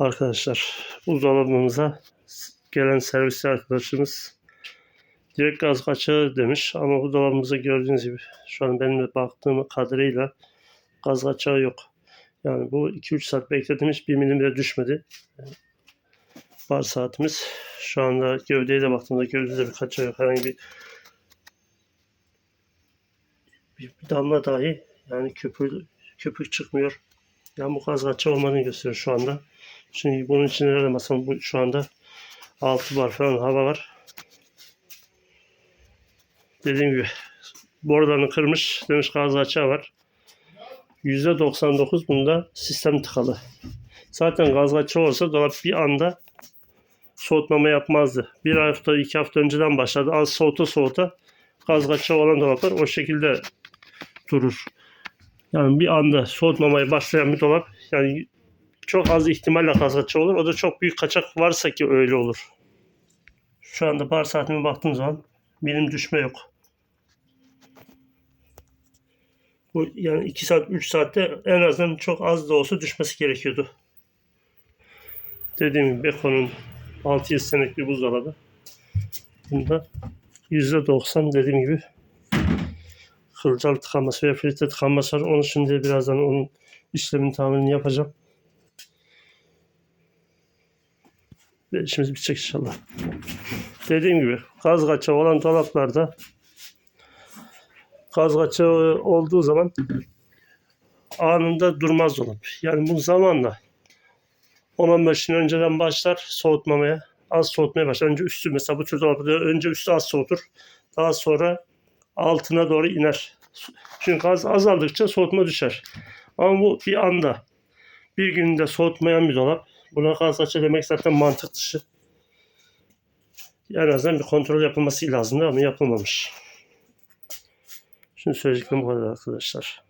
Arkadaşlar buzdolabımıza gelen servisçi arkadaşımız direkt gaz kaçağı demiş ama buzdolabımızda gördüğünüz gibi şu an benim baktığım kadarıyla gaz kaçağı yok. Yani bu 2-3 saat bekledim hiç 1 milim bile düşmedi. Bar saatimiz. Şu anda gövdeye de baktığımda gövdede bir kaçağı yok. Herhangi bir, bir, damla dahi yani köpük, köpük çıkmıyor. Yani bu gaz kaçağı olmadığını gösteriyor şu anda. Çünkü bunun için aramazsam bu şu anda 6 bar falan hava var. Dediğim gibi borularını kırmış. Demiş gaz açığı var. %99 bunda sistem tıkalı. Zaten gaz açığı olsa dolap bir anda soğutmama yapmazdı. Bir hafta iki hafta önceden başladı. Az soğuta soğuta gaz kaçağı olan dolaplar o şekilde durur. Yani bir anda soğutmamaya başlayan bir dolap yani çok az ihtimalle gaz kaçağı olur. O da çok büyük kaçak varsa ki öyle olur. Şu anda bar saatime baktığım zaman milim düşme yok. Bu yani 2 saat 3 saatte en azından çok az da olsa düşmesi gerekiyordu. Dediğim gibi Beko'nun 6-7 senelik bir buzdolabı. Bunda %90 dediğim gibi kılcal tıkanması veya filtre tıkanması var. Onu şimdi birazdan onun işlemini tamamen yapacağım. Ve işimiz bitecek inşallah. Dediğim gibi gaz kaçağı olan dolaplarda gaz kaçağı olduğu zaman anında durmaz dolap. Yani bu zamanla 10-15 gün önceden başlar soğutmamaya. Az soğutmaya başlar. Önce üstü mesela bu tür dolapta önce üstü az soğutur. Daha sonra altına doğru iner. Çünkü gaz azaldıkça soğutma düşer. Ama bu bir anda bir günde soğutmayan bir dolap. Buna gaz açı demek zaten mantık dışı. En azından bir kontrol yapılması lazımdı ama yapılmamış. Şimdi söyleyeceklerim bu kadar arkadaşlar.